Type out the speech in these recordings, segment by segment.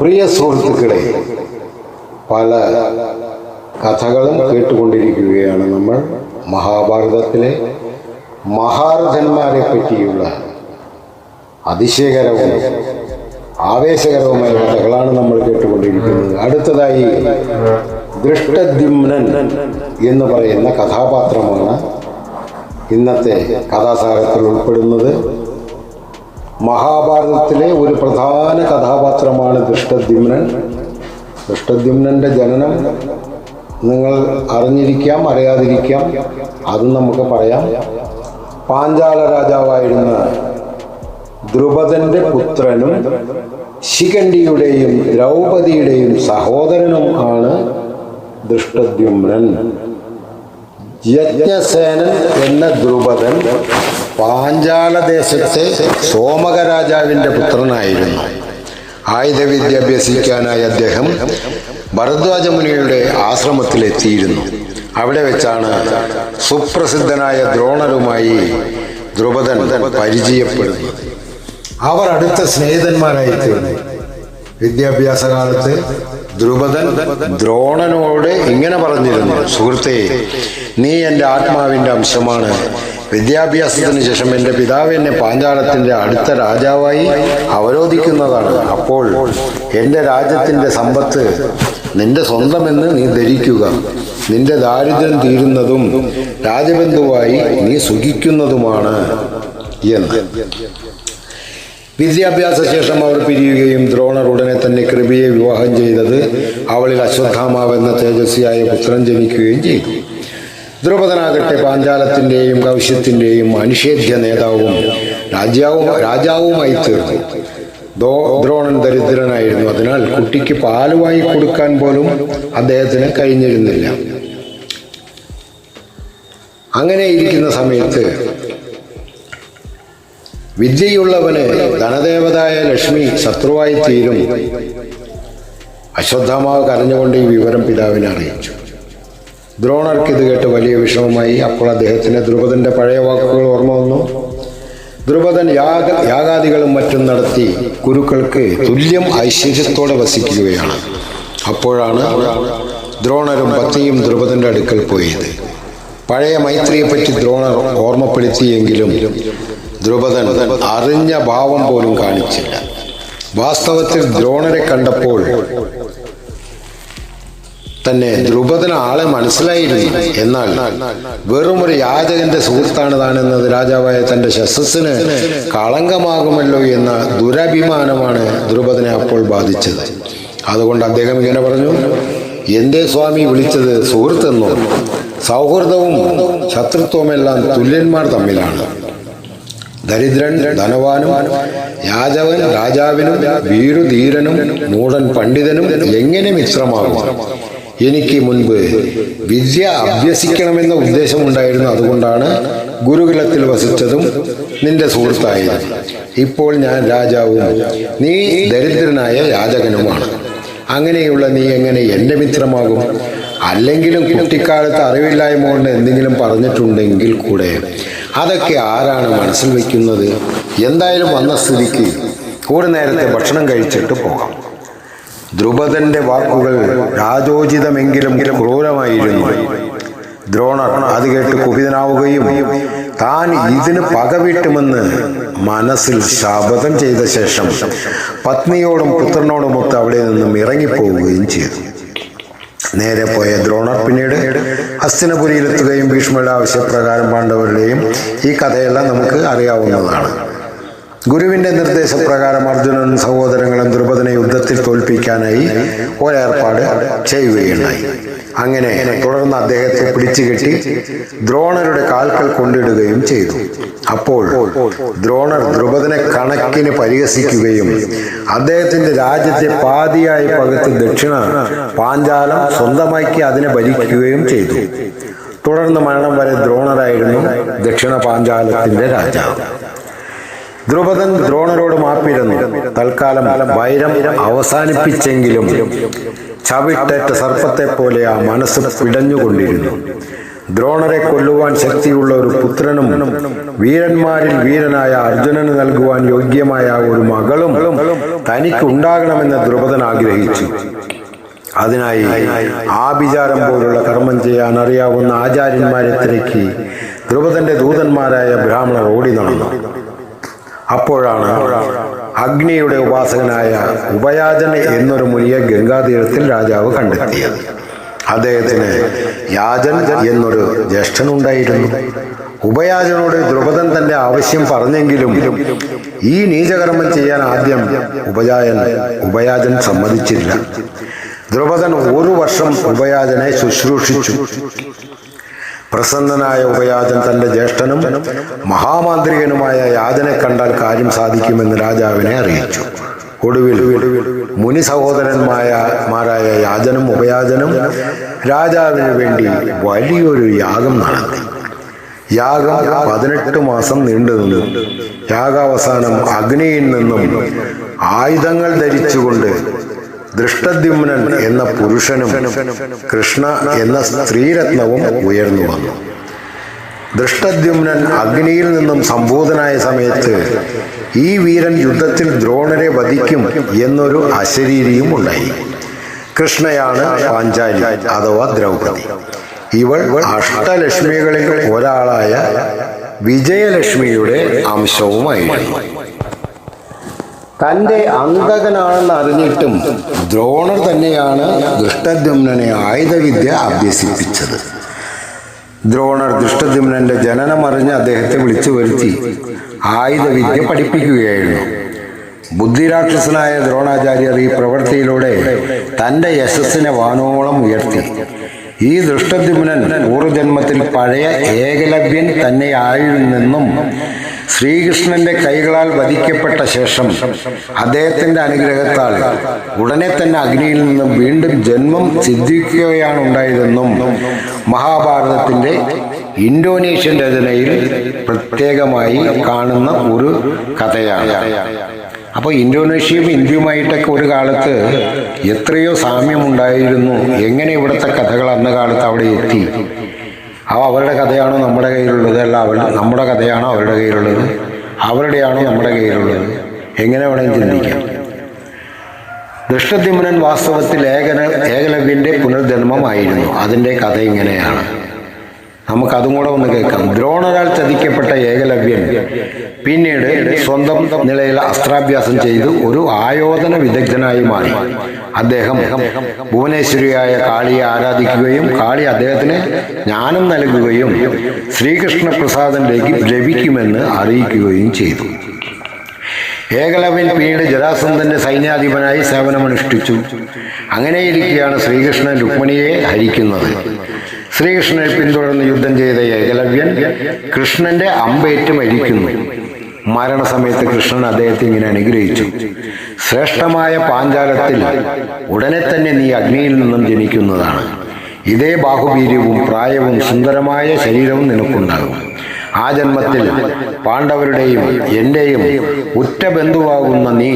പ്രിയ സുഹൃത്തുക്കളെ പല കഥകളും കേട്ടുകൊണ്ടിരിക്കുകയാണ് നമ്മൾ. മഹാഭാരതത്തിലെ മഹാരഥന്മാരെ പറ്റിയുള്ള അതിശയകരവും ആവേശകരവുമായ കഥകളാണ് നമ്മൾ കേട്ടുകൊണ്ടിരിക്കുന്നത്. അടുത്തതായി ദൃഷ്ടദ്യുമ്നൻ എന്ന് പറയുന്ന കഥാപാത്രമാണ് ഇന്നത്തെ കഥാസാരത്തിൽ ഉൾപ്പെടുന്നത്. മഹാഭാരതത്തിലെ ഒരു പ്രധാന കഥാപാത്രമാണ് ദൃഷ്ടദ്യുമ്നൻ. ദൃഷ്ടദ്യുമ്നന്റെ ജനനം നിങ്ങൾ അറിഞ്ഞിരിക്കാം അറിയാതിരിക്കാം. അതും നമുക്ക് പറയാം. പാഞ്ചാല രാജാവായിരുന്ന ദ്രുപദന്റെ പുത്രനും ശിഖണ്ഡിയുടെയും ദ്രൗപദിയുടെയും സഹോദരനും ആണ് ദൃഷ്ടദ്യുമ്നൻ. യജ്ഞസേനൻ എന്ന ദ്രുപദൻ പാഞ്ചാല ദേശത്തെ സോമക രാജാവിന്റെ പുത്രനായിരുന്നു. ആയുധവിദ്യ അഭ്യസിക്കാനായി അദ്ദേഹം ഭരദ്വാജ മുനിയുടെ ആശ്രമത്തിലെത്തിയിരുന്നു. അവിടെ വെച്ചാണ് സുപ്രസിദ്ധനായ ദ്രോണരുമായി ദ്രുപദൻ പരിചയപ്പെടുന്നത്. അവർ അടുത്ത സ്നേഹിതന്മാരായി തീർന്നു. വിദ്യാഭ്യാസ കാലത്ത് ദ്രുപദൻ ദ്രോണനോട് ഇങ്ങനെ പറഞ്ഞിരുന്നു സുഹൃത്തെ നീ എന്റെ ആത്മാവിന്റെ അംശമാണ് വിദ്യാഭ്യാസത്തിന് ശേഷം എന്റെ പിതാവ് എന്നെ പാഞ്ചാലത്തിന്റെ അടുത്ത രാജാവായി അവരോധിക്കുന്നതാണ്. അപ്പോൾ എന്റെ രാജ്യത്തിന്റെ സമ്പത്ത് നിന്റെ സ്വന്തമെന്ന് നീ ധരിക്കുക. നിന്റെ ദാരിദ്ര്യം തീരുന്നതും രാജബന്ധുവായി നീ സുഖിക്കുന്നതുമാണ് എന്ന്. വിദ്യാഭ്യാസ ശേഷം അവർ പിരിയുകയും ദ്രോണർ ഉടനെ തന്നെ കൃപയെ വിവാഹം ചെയ്തത് അവളിൽ അശ്വത്ഥാമാവെന്ന തേജസ്വിയായ പുത്രൻ ജനിക്കുകയും ചെയ്തു. ദ്രുപദനാകട്ടെ പാഞ്ചാലത്തിന്റെയും കൗശ്യത്തിന്റെയും അനിഷേധ്യ നേതാവും രാജാവും രാജാവുമായി തീർന്നു. ദോ ദ്രോണൻ ദരിദ്രനായിരുന്നു. അതിനാൽ കുട്ടിക്ക് പാലുമായി കൊടുക്കാൻ പോലും അദ്ദേഹത്തിന് കഴിഞ്ഞിരുന്നില്ല. അങ്ങനെ ഇരിക്കുന്ന സമയത്ത് വിദ്യയുള്ളവന് ധനദേവതായ ലക്ഷ്മി ശത്രുവായി തീരും അശ്വത്ഥാമാവ് കരഞ്ഞുകൊണ്ട് ഈ വിവരം പിതാവിനെ അറിയിച്ചു. ദ്രോണർക്ക് ഇത് കേട്ട് വലിയ വിഷമമായി അപ്പോൾ അദ്ദേഹത്തിന് ദ്രുപദന്റെ പഴയ വാക്കുകൾ ഓർമ്മ വന്നു. ദ്രുപദൻ യാഗ യാഗാദികളും മറ്റും നടത്തി കുരുക്കൾക്ക് തുല്യം ഐശ്വര്യത്തോടെ വസിക്കുകയാണ്. അപ്പോഴാണ് ദ്രോണരും പത്നിയും ദ്രുപദന്റെ അടുക്കൽ പോയത്. പഴയ മൈത്രിയെപ്പറ്റി ദ്രോണർ ഓർമ്മപ്പെടുത്തിയെങ്കിലും ദ്രുപദൻ അറിഞ്ഞ ഭാവം പോലും കാണിച്ചില്ല. വാസ്തവത്തിൽ ദ്രോണരെ കണ്ടപ്പോൾ തന്നെ ദ്രുപദന ആളെ മനസ്സിലായിരുന്നു. എന്നാൽ വെറും ഒരു യാചകന്റെ സുഹൃത്താണ് താനെന്നത് രാജാവായ തന്റെ ശസ്സസിന് കളങ്കമാകുമല്ലോ എന്ന ദുരഭിമാനമാണ് ദ്രുപദനെ അപ്പോൾ ബാധിച്ചത്. അതുകൊണ്ട് അദ്ദേഹം ഇങ്ങനെ പറഞ്ഞു എന്റെ സ്വാമി വിളിച്ചത് സുഹൃത്തെന്നോ? സൗഹൃദവും ശത്രുത്വമെല്ലാം തുല്യന്മാർ തമ്മിലാണ്. ദരിദ്രൻ ധനവാനും യാചവൻ രാജാവിനും വീരുധീരനും മൂടൻ പണ്ഡിതനും എങ്ങനെ മിത്രമാകും? എനിക്ക് മുൻപ് വിദ്യ അഭ്യസിക്കണമെന്ന ഉദ്ദേശമുണ്ടായിരുന്നു. അതുകൊണ്ടാണ് ഗുരുകുലത്തിൽ വസിച്ചതും നിന്റെ സുഹൃത്തായത് ഇപ്പോൾ ഞാൻ രാജാവും നീ ദരിദ്രനായ യാചകനുമാണ്. അങ്ങനെയുള്ള നീ എങ്ങനെ എന്റെ മിത്രമാകും? അല്ലെങ്കിലും കുട്ടിക്കാലത്ത് അറിവില്ലായ്മ കൊണ്ട് എന്തെങ്കിലും പറഞ്ഞിട്ടുണ്ടെങ്കിൽ കൂടെ. അതൊക്കെ ആരാണ് മനസ്സിൽ വയ്ക്കുന്നത്? എന്തായാലും വന്ന സ്ഥിതിക്ക് കൂടെ നേരത്തെ ഭക്ഷണം കഴിച്ചിട്ട് പോകാം. ദ്രുപദന്റെ വാക്കുകൾ രാജോചിതമെങ്കിലും ക്രൂരമായിരുന്നു. ദ്രോണർ അത് കേട്ട് കുപിതനാവുകയും താൻ ഇതിന് പകവീട്ടുമെന്ന് മനസ്സിൽ ശാപതം ചെയ്ത ശേഷം പത്നിയോടും പുത്രനോടും പുത്രനോടുമൊത്ത് അവിടെ നിന്നും ഇറങ്ങിപ്പോവുകയും ചെയ്തു. നേരെ പോയ ദ്രോണർ പിന്നീട് ഹസ്തിനപുരിയിലെത്തുകയും ഭീഷ്മയുടെ ആവശ്യപ്രകാരം പാണ്ഡവരുടെയും ഈ കഥയെല്ലാം നമുക്ക് അറിയാവുന്നതാണ്. ഗുരുവിന്റെ നിർദ്ദേശപ്രകാരം അർജുനനും സഹോദരങ്ങളും ദ്രുപദനെ യുദ്ധത്തിൽ തോൽപ്പിക്കാനായി ഒരേർപ്പാട് ചെയ്യുകയുണ്ടായി. അങ്ങനെ തുടർന്ന് അദ്ദേഹത്തെ പിടിച്ചുകെട്ടി ദ്രോണരുടെ കാൽക്കൽ കൊണ്ടിടുകയും ചെയ്തു. അപ്പോൾ ദ്രോണർ ദ്രുപദനെ കണക്കിന് പരിഹസിക്കുകയും അദ്ദേഹത്തിന്റെ രാജ്യത്തെ പാതിയായി പകുത്ത് ദക്ഷിണ പാഞ്ചാലം സ്വന്തമാക്കി അതിനെ ഭരിക്കുകയും ചെയ്തു. തുടർന്ന് മരണം വരെ ദ്രോണരായിരുന്നു ദക്ഷിണ പാഞ്ചാലത്തിന്റെ രാജാവ്. ദ്രുപദൻ ദ്രോണരോട് മാപ്പിരുന്നു. തൽക്കാലം വൈരം അവസാനിപ്പിച്ചെങ്കിലും ചവിട്ടേറ്റ സർപ്പത്തെ പോലെ ആ മനസ്സ് പിടഞ്ഞുകൊണ്ടിരുന്നു. ദ്രോണരെ കൊല്ലുവാൻ ശക്തിയുള്ള ഒരു പുത്രനും വീരന്മാരിൽ വീരനായ അർജുനന് നൽകുവാൻ യോഗ്യമായ ഒരു മകളും തനിക്ക് ഉണ്ടാകണമെന്ന് ദ്രുപദൻ ആഗ്രഹിച്ചു. അതിനായി ആഭിചാരം പോലുള്ള കർമ്മം ചെയ്യാൻ അറിയാവുന്ന ആചാര്യന്മാരെ തിരക്കി ദ്രുപദന്റെ ദൂതന്മാരായ ബ്രാഹ്മണർ ഓടി നടന്നു. അപ്പോഴാണ് അഗ്നിയുടെ ഉപാസകനായ ഉപയാചന എന്നൊരു മുനിയെ ഗംഗാതീരത്തിൽ രാജാവ് കണ്ടെത്തിയത്. അദ്ദേഹത്തിന് യാചൻ എന്നൊരു ജ്യേഷ്ഠനുണ്ടായിരുന്നു. ഉപയാചനോട് ദ്രുപദൻ തന്റെ ആവശ്യം പറഞ്ഞെങ്കിലും ഈ നീചകർമ്മം ചെയ്യാൻ ആദ്യം ഉപജായൻ ഉപയാചൻ സമ്മതിച്ചില്ല. ദ്രുപദൻ ഒരു വർഷം ഉപയാചനെ ശുശ്രൂഷിച്ചു. പ്രസന്നനായ ഉപയാജൻ തന്റെ ജ്യേഷ്ഠനും മഹാമാന്ത്രികനുമായ യാജനെ കണ്ടാൽ കാര്യം സാധിക്കുമെന്ന് രാജാവിനെ അറിയിച്ചു. ഒടുവിൽ മുനി സഹോദരന്മാരായ യാജനും ഉപയാജനും രാജാവിന് വേണ്ടി വലിയൊരു യാഗം നടത്തി. യാഗം പതിനെട്ട് മാസം നീണ്ടു നിന്നു യാഗാവസാനം അഗ്നിയിൽ നിന്നും ആയുധങ്ങൾ ധരിച്ചുകൊണ്ട് ദൃഷ്ടദ്യുമ്നൻ എന്ന പുരുഷനും കൃഷ്ണ എന്ന സ്ത്രീരത്നവും ഉയർന്നു വന്നു. ദൃഷ്ടദ്യുമ്നൻ അഗ്നിയിൽ നിന്നും സംബോധനായ സമയത്ത് ഈ വീരൻ യുദ്ധത്തിൽ ദ്രോണരെ വധിക്കും എന്നൊരു അശരീരിയും ഉണ്ടായി. കൃഷ്ണയാണ് പാഞ്ചാലി അഥവാ ദ്രൗപദി. ഇവൾ അഷ്ടലക്ഷ്മികളിൽ ഒരാളായ വിജയലക്ഷ്മിയുടെ അംശവുമായിരുന്നു. തന്റെ അന്തകനാണെന്ന് അറിഞ്ഞിട്ടും ദ്രോണർ തന്നെയാണ് ദുഷ്ടദ്യുമ്നെ ആയുധവിദ്യ അഭ്യസിപ്പിച്ചത്. ദ്രോണർ ദുഷ്ടദ്യുമ്നന്റെ ജനനം അറിഞ്ഞ് അദ്ദേഹത്തെ വിളിച്ചു വരുത്തി ആയുധവിദ്യ പഠിപ്പിക്കുകയായിരുന്നു. ബുദ്ധിരാക്ഷസനായ ദ്രോണാചാര്യർ ഈ പ്രവൃത്തിയിലൂടെ തന്റെ യശസ്സിനെ വാനോളം ഉയർത്തി. ഈ ദൃഷ്ടദ്യുമ്നൻ പൂർവജന്മത്തിൽ പഴയ ഏകലവ്യൻ തന്നെയായിരുന്നെന്നും ശ്രീകൃഷ്ണന്റെ കൈകളാൽ വധിക്കപ്പെട്ട ശേഷം അദ്ദേഹത്തിന്റെ അനുഗ്രഹത്താൽ ഉടനെ തന്നെ അഗ്നിയിൽ നിന്നും വീണ്ടും ജന്മം സിദ്ധിക്കുകയാണ് ഉണ്ടായതെന്നും മഹാഭാരതത്തിന്റെ ഇന്തോനേഷ്യൻ രചനയിൽ പ്രത്യേകമായി കാണുന്ന ഒരു കഥയാണ്. അപ്പോൾ ഇന്തോനേഷ്യയും ഇന്ത്യയുമായിട്ടൊക്കെ ഒരു കാലത്ത് എത്രയോ സാമ്യമുണ്ടായിരുന്നു. എങ്ങനെ ഇവിടുത്തെ കഥകൾ അന്ന് കാലത്ത് അവിടെ എത്തി? അവ അവരുടെ കഥയാണോ നമ്മുടെ കയ്യിലുള്ളത്? അല്ല അവർ നമ്മുടെ കഥയാണോ അവരുടെ കയ്യിലുള്ളത്? അവരുടെയാണോ നമ്മുടെ കയ്യിലുള്ളത്? എങ്ങനെ വേണമെങ്കിൽ ചിന്തിക്കാം. ദൃഷ്ടദ്യുമ്നൻ വാസ്തവത്തിൽ ഏകന ഏകലവ്യന്റെ പുനർജന്മമായിരുന്നു. അതിന്റെ കഥ ഇങ്ങനെയാണ്. നമുക്കതും കൂടെ ഒന്ന് കേൾക്കാം. ദ്രോണരാൽ ചതിക്കപ്പെട്ട ഏകലവ്യൻ പിന്നീട് സ്വന്തം നിലയിൽ അസ്ത്രാഭ്യാസം ചെയ്ത് ഒരു ആയോധന വിദഗ്ധനായി മാറി. അദ്ദേഹം ഭുവനേശ്വരിയായ കാളിയെ ആരാധിക്കുകയും കാളി അദ്ദേഹത്തിന് ജ്ഞാനം നൽകുകയും ശ്രീകൃഷ്ണ പ്രസാദനിലേക്ക് ലഭിക്കുമെന്ന് അറിയിക്കുകയും ചെയ്തു. ഏകലവ്യൻ പിന്നീട് ജരാസന്ധന്റെ സൈന്യാധിപനായി സേവനമനുഷ്ഠിച്ചു. അങ്ങനെയിരിക്കെയാണ് ശ്രീകൃഷ്ണൻ രുക്മിണിയെ ഹരിക്കുന്നത്. ശ്രീകൃഷ്ണനെ പിന്തുടർന്ന് യുദ്ധം ചെയ്ത ഏകലവ്യൻ കൃഷ്ണന്റെ അമ്പേറ്റ് മരിക്കുന്നു മരണസമയത്ത് കൃഷ്ണൻ അദ്ദേഹത്തെ ഇങ്ങനെ അനുഗ്രഹിച്ചു. ശ്രേഷ്ഠമായ പാഞ്ചാലത്തിൽ ഉടനെ തന്നെ നീ അഗ്നിയിൽ നിന്നും ജനിക്കുന്നതാണ്. ഇതേ ബാഹുവീര്യവും പ്രായവും സുന്ദരമായ ശരീരവും നിനക്കുണ്ടാകും. ആ ജന്മത്തിൽ പാണ്ഡവരുടെയും എന്റെയും ഉറ്റ ബന്ധുവാകുന്ന നീ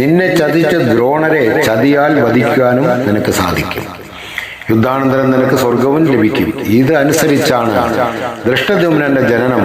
നിന്നെ ചതിച്ച ദ്രോണരെ ചതിയാൽ വധിക്കാനും നിനക്ക് സാധിക്കും. യുദ്ധാനന്തരം നിനക്ക് സ്വർഗവും ലഭിക്കും. ഇത് അനുസരിച്ചാണ് ദൃഷ്ടദ്യുമ്നന്റെ ജനനം.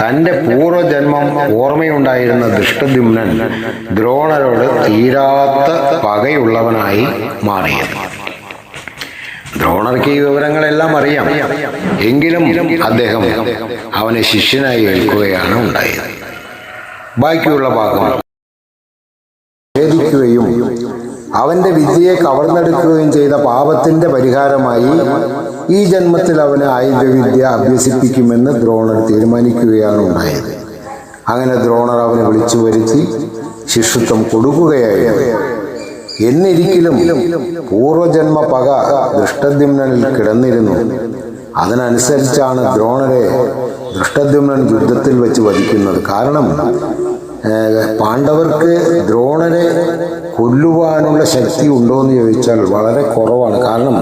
തന്റെ പൂർവജന്മം ഓർമ്മയുണ്ടായിരുന്ന ദൃഷ്ടദ്യുമ്നൻ ദ്രോണരോട് തീരാത്ത പകയുള്ളവനായി മാറിയത്. ദ്രോണർക്ക് ഈ വിവരങ്ങളെല്ലാം അറിയാം. എങ്കിലും അദ്ദേഹം അവനെ ശിഷ്യനായി ഏൽക്കുകയാണ് ഉണ്ടായത്. ബാക്കിയുള്ള ഭാഗം ഛേദിക്കുകയും അവന്റെ വിദ്യയെ കവർന്നെടുക്കുകയും ചെയ്ത പാപത്തിന്റെ പരിഹാരമായി ഈ ജന്മത്തിൽ അവന് ആയുധവിദ്യ അഭ്യസിപ്പിക്കുമെന്ന് ദ്രോണർ തീരുമാനിക്കുകയാണ് ഉണ്ടായത്. അങ്ങനെ ദ്രോണർ അവനെ വിളിച്ചു വരുത്തി ശിഷ്യത്വം കൊടുക്കുകയായിരുന്നു. എന്നിരിക്കലും പൂർവജന്മ പക ദൃഷ്ടദ്യുമ്നനിൽ കിടന്നിരുന്നു. അതിനനുസരിച്ചാണ് ദ്രോണരെ ദൃഷ്ടദ്യുമ്നൻ യുദ്ധത്തിൽ വെച്ച് വധിക്കുന്നത്. കാരണം പാണ്ഡവർക്ക് ദ്രോണരെ കൊല്ലുവാനുള്ള ശക്തി ഉണ്ടോ എന്ന് ചോദിച്ചാൽ വളരെ കുറവാണ്. കാരണം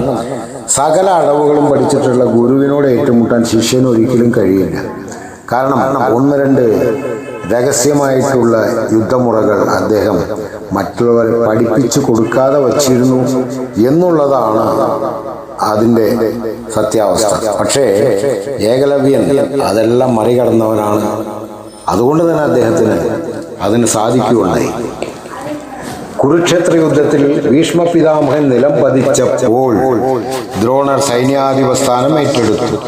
സകല അടവുകളും പഠിച്ചിട്ടുള്ള ഗുരുവിനോട് ഏറ്റുമുട്ടാൻ ശിഷ്യന് ഒരിക്കലും കഴിയില്ല. കാരണം ഒന്ന് രണ്ട് രഹസ്യമായിട്ടുള്ള യുദ്ധമുറകൾ അദ്ദേഹം മറ്റുള്ളവരെ പഠിപ്പിച്ചു കൊടുക്കാതെ വച്ചിരുന്നു എന്നുള്ളതാണ് അതിന്റെ സത്യാവസ്ഥ. പക്ഷേ ഏകലവ്യൻ അതെല്ലാം മറികടന്നവനാണ്. അതുകൊണ്ട് തന്നെ അദ്ദേഹത്തിന് അതിന് സാധിക്കുകയുണ്ടായി. കുരുക്ഷേത്ര യുദ്ധത്തിൽ ഭീഷ്മ പിതാമഹൻ നിലം പതിച്ചപ്പോൾ ദ്രോണർ സൈന്യാധിപ സ്ഥാനം ഏറ്റെടുത്തു.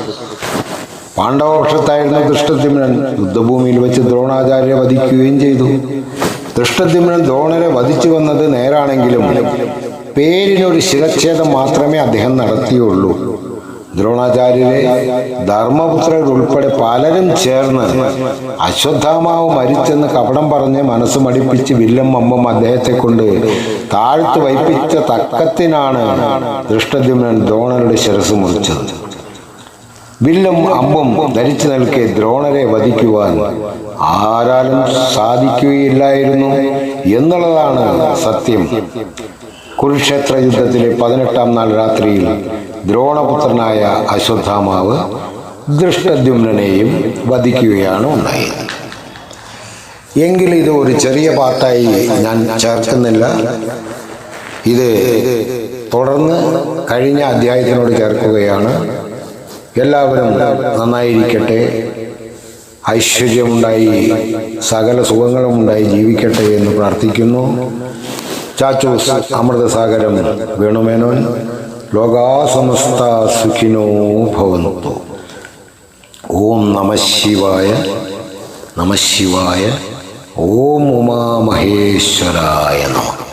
പാണ്ഡവപക്ഷത്തായിരുന്ന ദൃഷ്ടദ്യുമ്നൻ യുദ്ധഭൂമിയിൽ വെച്ച് ദ്രോണാചാര്യ വധിക്കുകയും ചെയ്തു. ദൃഷ്ടദ്യുമ്നൻ ദ്രോണരെ വധിച്ചു വന്നത് നേരാണെങ്കിലും പേരിനൊരു ശിരച്ഛേദം മാത്രമേ അദ്ദേഹം നടത്തിയുള്ളൂ. ദ്രോണാചാര്യരെ ധർമ്മപുത്രർ ഉൾപ്പെടെ പലരും ചേർന്ന് അശ്വത്ഥാമാവ് മരിച്ചെന്ന് കപടം പറഞ്ഞ് മനസ്സ് മടിപ്പിച്ച് വില്ലം അമ്പം അദ്ദേഹത്തെ കൊണ്ട് താഴ്ത്തു വൈപ്പിച്ച തക്കത്തിനാണ് ദൃഷ്ടദ്യുമ്നൻ ദ്രോണരുടെ ശിരസ് മുറിച്ചത്. വില്ലും അമ്പും ധരിച്ചു നിൽക്കെ ദ്രോണരെ വധിക്കുവാൻ ആരാലും സാധിക്കുകയില്ലായിരുന്നു എന്നുള്ളതാണ് സത്യം. കുരുക്ഷേത്ര യുദ്ധത്തിലെ പതിനെട്ടാം നാൾ രാത്രിയിൽ ദ്രോണപുത്രനായ അശ്വത്ഥാമാവ് ദൃഷ്ടദ്യുമ്നെയും വധിക്കുകയാണ് ഉണ്ടായത്. എങ്കിൽ ഇത് ഒരു ചെറിയ പാർട്ടായി ഞാൻ ചേർക്കുന്നില്ല. ഇത് തുടർന്ന് കഴിഞ്ഞ അധ്യായത്തിനോട് ചേർക്കുകയാണ്. എല്ലാവരും നന്നായിരിക്കട്ടെ. ഐശ്വര്യമുണ്ടായി. സകല സുഖങ്ങളും ഉണ്ടായി ജീവിക്കട്ടെ എന്ന് പ്രാർത്ഥിക്കുന്നു. ചാച്ചൂസ് അമൃതസാഗരം വേണുമേനോൻ. ലോകാസമസ്ത സുഖിനോ ഭവന്തു. ഓം നമ ശിവായ നമ ശിവായ ഓം ഉമാമഹേശ്വരായ നമ.